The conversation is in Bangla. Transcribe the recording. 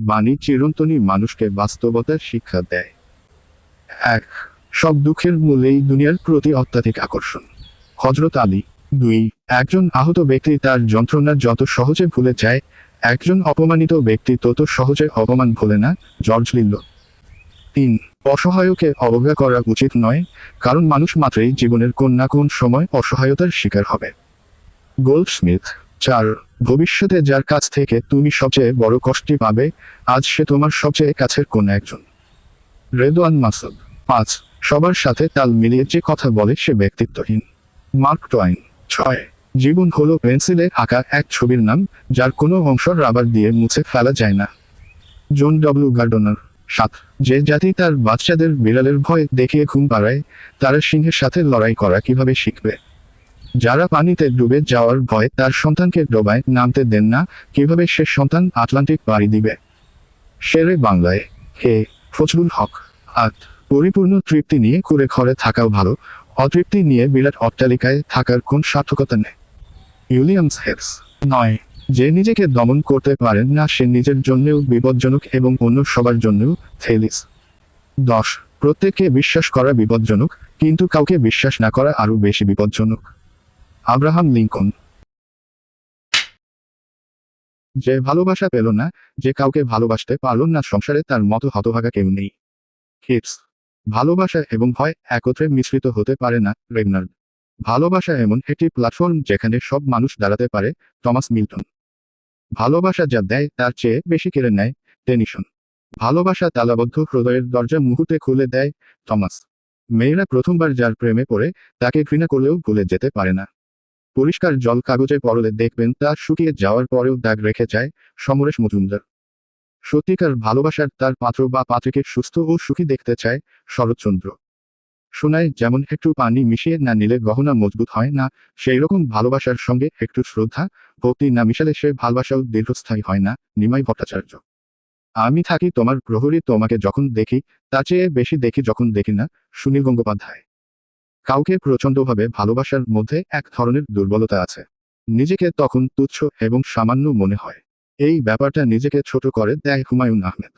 বাণী চিরন্তনী মানুষকে বাস্তবতার শিক্ষা দেয়। এক, সব দুঃখের মূলেই দুনিয়ার প্রতি অত্যাধিক আকর্ষণ। হজরত আলী। দুই, একজন আহত ব্যক্তি তার যন্ত্রণা যত সহজে ভুলে যায়, একজন অপমানিত ব্যক্তি তত সহজে অপমান ভুলে না, জর্জ লিল্ল তিন, অসহায়কে অবজ্ঞা করা উচিত নয়, কারণ মানুষ মাত্রই জীবনের কোন না কোন সময় অসহায়তার শিকার হবে। গোল্ড স্মিথ চার ভবিষ্যতে যার কাছ থেকে তুমি সবচেয়ে বড় কষ্টই পাবে, আজ সে তোমার সবচেয়ে কাছের কোন একজন। রেদওয়ান মাসুদ। পাঁচ, সবার সাথে তাল মিলিয়ে যে কথা বলে সে ব্যক্তিত্বহীন। মার্ক টয়েন ছয়, জীবন হলো পেন্সিলে আঁকা এক ছবির নাম, যার কোনো অংশ রাবার দিয়ে মুছে ফেলা যায় না। John W Gardner. সাত, যে জাতি তার বাচ্চাদের বিড়ালের ভয় দেখিয়ে ঘুম পাড়ায়, তারা সিংহের সাথে লড়াই করা কীভাবে শিখবে? যারা পানিতে ডুবে যাওয়ার ভয় তার সন্তানকে ডোবায় নামতে দেন না, কীভাবে সে সন্তান আটলান্টিক পাড়ি দিবে? শেরে বাংলায়, হে ফজলুল হক আট পরিপূর্ণ তৃপ্তি নিয়ে করে ঘরে থাকাও ভালো, অতৃপ্তি নিয়ে বিরাট অট্টালিকায় থাকার কোন সার্থকতা নেই। উইলিয়ামস হেক্স নয়, যে নিজেকে দমন করতে পারেন না, সে নিজের জন্যও বিপজ্জনক এবং অন্য সবার জন্যও থেলিস। দশ, প্রত্যেককে বিশ্বাস করা বিপজ্জনক, কিন্তু কাউকে বিশ্বাস না করা আরও বেশি বিপজ্জনক। Abraham Lincoln. যে ভালোবাসা পেল না, যে কাউকে ভালোবাসতে পারল না সংসারে, তার মতো হতভাগা কেউ নেই। হিটস ভালোবাসা এবং ভয় একত্রে মিশ্রিত হতে পারে না রেগনার্ড ভালোবাসা এমন একটি প্ল্যাটফর্ম যেখানে সব মানুষ দাঁড়াতে পারে, টমাস মিল্টন। ভালোবাসা যা দেয়, তার চেয়ে বেশি কেড়ে নেয় টেনিসন ভালোবাসা তালাবদ্ধ হৃদয়ের দরজা মুহূর্তে খুলে দেয়, টমাস। মেয়েরা প্রথমবার যার প্রেমে পড়ে, তাকে ঘৃণা করলেও ভুলে যেতে পারে না। পরিষ্কার জল কাগজে পরলে দেখবেন তা শুকিয়ে যাওয়ার পরেও দাগ রেখে যায় সমরেশ মজুমদার। সত্যিকার ভালোবাসার তার পাত্র বা পাত্রকে সুস্থ ও সুখী দেখতে চায় শরৎচন্দ্র। শোনায় যেমন একটু পানি মিশিয়ে না নিলে গহনা মজবুত হয় না, সেই রকম ভালোবাসার সঙ্গে একটু শ্রদ্ধা, ভক্তি না মিশালে সে ভালোবাসাও দীর্ঘস্থায়ী হয় না, নিমাই ভট্টাচার্য। আমি থাকি তোমার প্রহরী, তোমাকে যখন দেখি, তার চেয়ে বেশি দেখি যখন দেখি না, সুনীল গঙ্গোপাধ্যায়। কাউকে প্রচণ্ডভাবে ভালোবাসার মধ্যে এক ধরনের দুর্বলতা আছে। নিজেকে তখন তুচ্ছ এবং সামান্য মনে হয়। এই ব্যাপারটা নিজেকে ছোট করে দেয় হুমায়ুন আহমেদ।